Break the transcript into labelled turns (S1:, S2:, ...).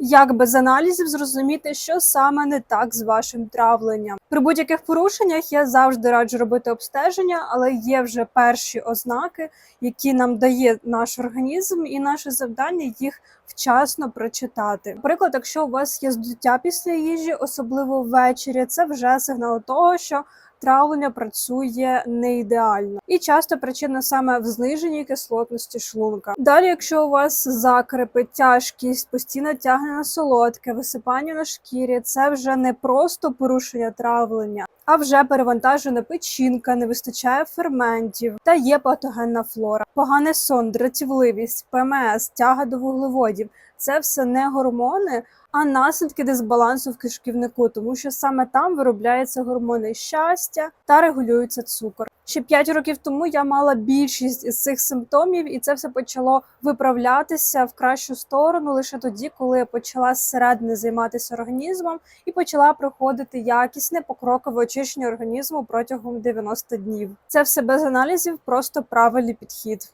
S1: Як без аналізів зрозуміти, що саме не так з вашим травленням? При будь-яких порушеннях я завжди раджу робити обстеження, але є вже перші ознаки, які нам дає наш організм, і наше завдання їх вчасно прочитати. Наприклад, якщо у вас є здуття після їжі, особливо ввечері, це вже сигнал того, що травлення працює не ідеально, і часто причина саме в зниженні кислотності шлунка. Далі, якщо у вас закрепи, тяжкість, постійно тягне на солодке, висипання на шкірі, це вже не просто порушення травлення. А вже перевантажена печінка, не вистачає ферментів та є патогенна флора, поганий сон, дратівливість, ПМС, тяга до вуглеводів це все не гормони, а наслідки дисбалансу в кишківнику, тому що саме там виробляються гормони щастя та регулюється цукор. Ще 5 років тому я мала більшість із цих симптомів, і це все почало виправлятися в кращу сторону лише тоді, коли я почала зсередини займатися організмом і почала проходити якісне покрокове очищення організму протягом 90 днів. Це все без аналізів, просто правильний підхід.